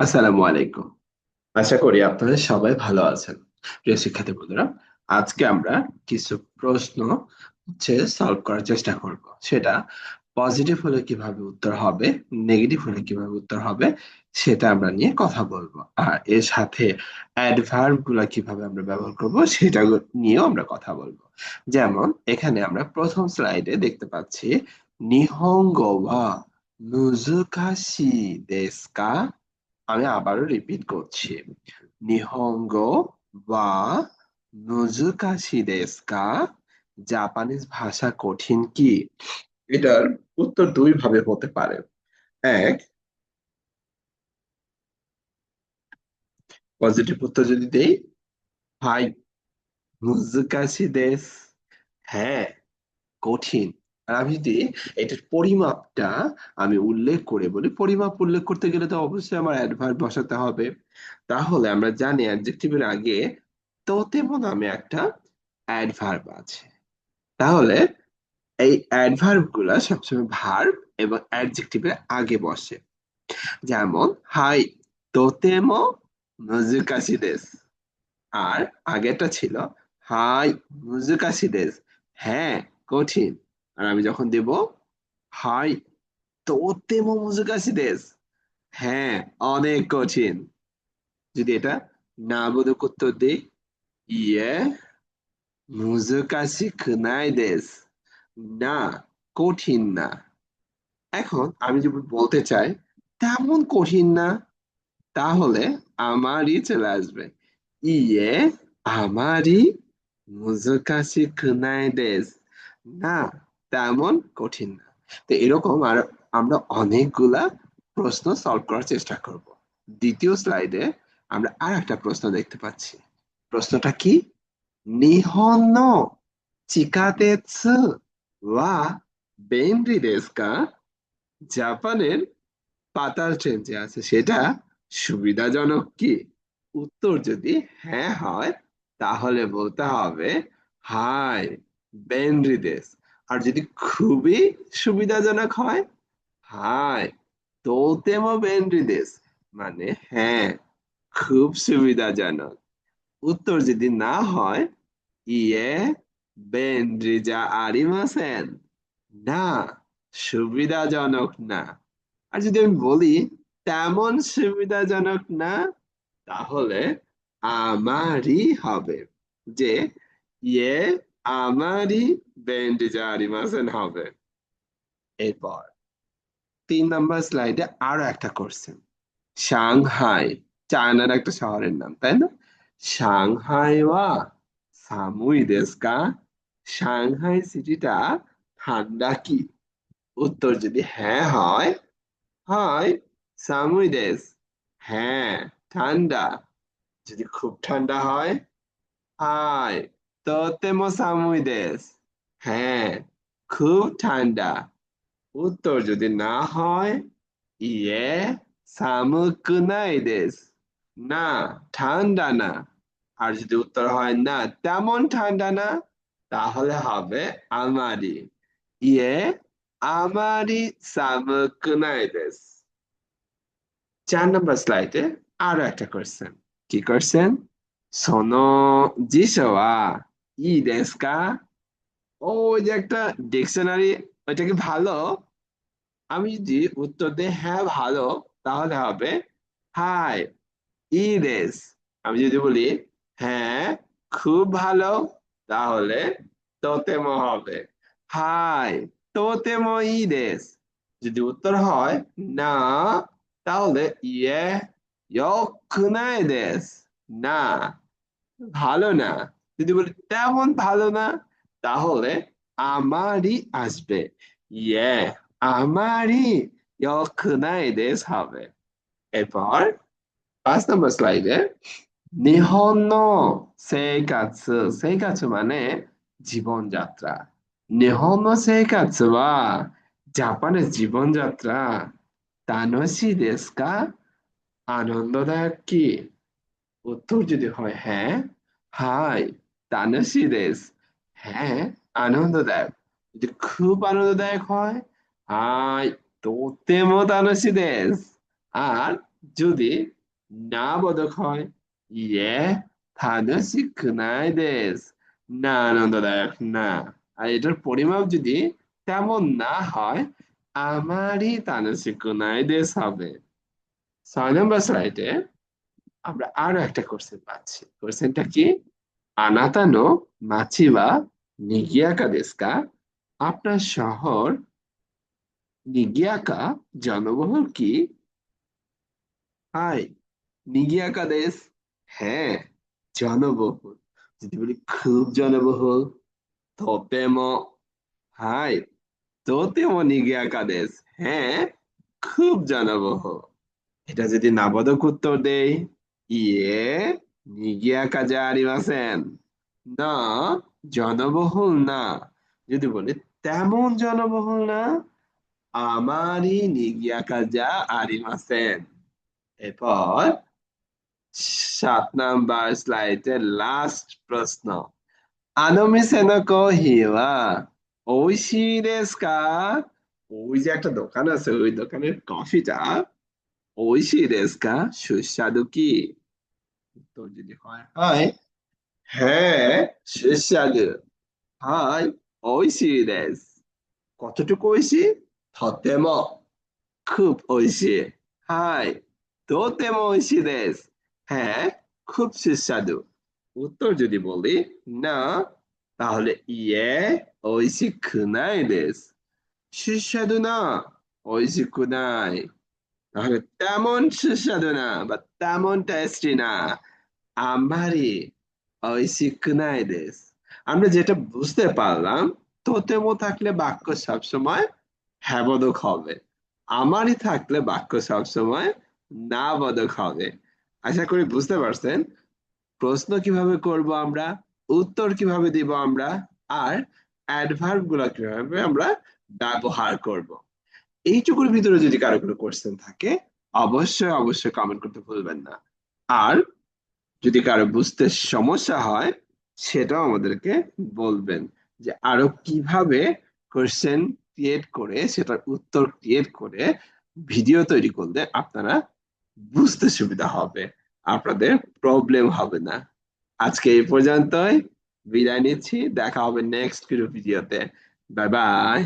আসসালামু আলাইকুম। আশা করি আপনারা সবাই ভালো আছেন। প্রিয় শিক্ষার্থী বন্ধুরা, আজকে আমরা কিছু প্রশ্ন হচ্ছে সলভ করার চেষ্টা করব। সেটা পজিটিভ হলে কীভাবে উত্তর হবে নেগেটিভ হলে কীভাবে উত্তর হবে, সেটা আমরা নিয়ে কথা বলব। আর এর সাথে অ্যাডভার্বগুলা কীভাবে আমরা ব্যবহার করব, সেটা নিয়েও আমরা কথা বলব। যেমন, এখানে আমরা প্রথম স্লাইডে দেখতে পাচ্ছি নিহঙ্গ ওয়া নুজুকাশি দেশকা আমি আবারও রিপিট করছি। নিহঙ্গ বা নুজুকাশি দেশকা জাপানিজ ভাষা কঠিন কি? এটার উত্তর দুই ভাবে হতে পারে। এক পজিটিভ উত্তর যদি দেই হাই নুজুকাশি দেশ হ্যাঁ কঠিন। আমি যদি এটার পরিমাপটা আমি উল্লেখ করে বলি, পরিমাপ উল্লেখ করতে গেলে তো অবশ্যই আমার অ্যাডভার্ব বসাতে হবে। তাহলে আমরা জানি অ্যাডজেক্টিভের আগে তোতেমো নামে একটা অ্যাডভার্ব আছে। তাহলে এই অ্যাডভার্বগুলা সবসময় ভার্ব এবং অ্যাডজেক্টিভের আগে বসে। যেমন, হাই, তোতেমো নজুকাশি দেশ আর আগেটা ছিল, হাই নজুকাশি দেশ হ্যাঁ কঠিন। আর আমি যখন দেব, হাই তোতেমো মুজুকাশি দেশ হ্যাঁ অনেক কঠিন। যদি এটা না বোধক উত্তর দিই ইয়ে মুজুকাশি কুনাই দেশ না, কঠিন না। এখন আমি যদি বলতে চাই, তেমন কঠিন না, তাহলে আমারই চলে আসবে। ইয়ে আমারই মুজুকাশি কুনাই দেশ না তেমন কঠিন না। তো এরকম আর আমরা অনেকগুলা প্রশ্ন সলভ করার চেষ্টা করব। দ্বিতীয় স্লাইডে আমরা আর একটা প্রশ্ন দেখতে পাচ্ছি। প্রশ্নটা কি? নিহন চিকাতেৎসু জাপানের পাতাল ট্রেন যে আছে, সেটা সুবিধাজনক কি? উত্তর যদি হ্যাঁ হয়, তাহলে বলতে হবে হাই বেনরি দেশ আর যদি খুবই সুবিধাজনক হয় হাই তোতেমো বেনরি দেশ। মানে হ্যাঁ খুব সুবিধাজনক। উত্তর যদি না হয় ইয়ে বেনরি যা আরিমাসেন। না, সুবিধাজনক না। আর যদি আমি বলি, তেমন সুবিধাজনক না, তাহলে আমারই হবে যে ইয়ে আমারই বেন্ডি জারিমাসেন হবে এরপর তিন নাম্বার স্লাইডে আরও একটা কোশ্চেন সাংহাই চায়নার একটা শহরের নাম, তাই না? সাংহাই ওয়া সামুই দেশ দেশকা সাংহাই সিটিটা ঠান্ডা কি? উত্তর যদি হ্যাঁ হয় হয় সামুই দেশ হ্যাঁ ঠান্ডা। যদি খুব ঠান্ডা হয়। হাই তোতেমো সামুই দেশ হ্যাঁ খুব ঠান্ডা। উত্তর যদি না হয় ইয়ে সামুকুনাই দেশ না, ঠান্ডা না। আর যদি উত্তর হয় না, তেমন ঠান্ডা না, তাহলে হবে আমারই ইয়ে আমারই সামুকুনাই দেশ চার নম্বর স্লাইডে আরও একটা কোশ্চেন কি কোশ্চেন সোনো জিসোয়া ই দেশ কা ও যে একটা ডিকশনারি ওইটা কি ভালো? আমি যদি উত্তর দিই হ্যাঁ ভালো, তাহলে হবে, হাই ই দেশ আমি যদি বলি হ্যাঁ খুব ভালো, তাহলে তোতেমো হবে। হাই, তোতেমো ই দেশ যদি উত্তর হয়, না, তাহলে ইয়ে ইয়কুনাই দেশ। না, ভালো না। যদি বলি তেমন ভালো না, তাহলে আমারই আসবে। ইয়ে আমারই দেশ হবে। এরপর পাঁচ নম্বর স্লাইডে নিহন সেকাৎসু সেকাৎসু মানে জীবনযাত্রা নিহন্ন সেই সেকাৎসু বা জাপানের জীবনযাত্রা তানসি দেশকা আনন্দদায়ক কি? উত্তর যদি হয় হ্যাঁ হাই তানসি দেশ হ্যাঁ আনন্দদায়ক। যদি খুব আনন্দদায়ক হয় হাই তোতেমো তানসি দেশ আর যদি না বদক হয় ইয়ে থানসি কুনাই দেশ না আনন্দদায়ক না। আর এটার পরিমাপ যদি তেমন না হয় আমারই তানসি কুনাই দেশ হবে। ছয় নম্বর স্লাইডে আমরা আরও একটা কোশ্চেন পাচ্ছি। কোশ্চেনটা কি? আনাতানো মাছিবা নিগিয়াকা দেশকা আপনার শহর নিগিয়াকা জনবহুল কি? হাই, নিগিয়াকা দেশ হ্যাঁ জনবহুল। যদি বলি খুব জনবহুল, তোতেমো। হাই, তোতেমো নিগিয়াকা দেশ হ্যাঁ খুব জনবহুল। এটা যদি নাবোধক উত্তর দেই ইয়ে নিগিয়াকা যা আরিমাসেন না জনবহুল না যদি বলি, তেমন জনবহুল না আমারই নিগিয়াকা যা আরিমাসেন এরপর, সাত নাম্বার স্লাইডের লাস্ট প্রশ্ন। আনমিসেন কহিওয়া ওইশি দেশ কা ওই যে একটা দোকান আছে, ওই দোকানের কফিটা ওইশি দেশ কা সুস্বাদু কি? উত্তর যদি হয় হয় হ্যাঁ সুস্বাদু হয় ওইশি দেশ কতটুকু ওইশি থতেম খুব ওইশি হাই তোতেম ওইশি দেশ হ্যাঁ খুব সুস্বাদু উত্তর যদি বলি না তাহলে ইয়ে ওইশি কুনাই দেশ সুস্বাদু না ওইশি কুনাই তাহলে তেমন সুস্বাদু না বা তেমন টেস্টি না আমারই ওইশি কুনাই দেশ। আমরা যেটা বুঝতে পারলাম, তোতেমো থাকলে বাক্য সবসময় হ্যাবোধক হবে। আমারই থাকলে বাক্য সবসময় না বোধক হবে। আশা করি বুঝতে পারছেন? প্রশ্ন কীভাবে করব আমরা? উত্তর কীভাবে দিব আমরা? আর অ্যাডভার্বগুলা কীভাবে আমরা ব্যবহার করব? এইটুকুর ভিতরে যদি কারও কোনো কোশ্চেন থাকে, অবশ্যই অবশ্যই কমেন্ট করতে ভুলবেন না। আর যদি কারও বুঝতে সমস্যা হয়, সেটাও আমাদেরকে বলবেন যে আরও কীভাবে কোশ্চেন ক্রিয়েট করে, সেটার উত্তর ক্রিয়েট করে ভিডিও তৈরি করলে আপনারা বুঝতে সুবিধা হবে, আপনাদের প্রবলেম হবে না। আজকে এই পর্যন্তই, বিদায় নিচ্ছি, দেখা হবে নেক্সট ভিডিওতে। Bye bye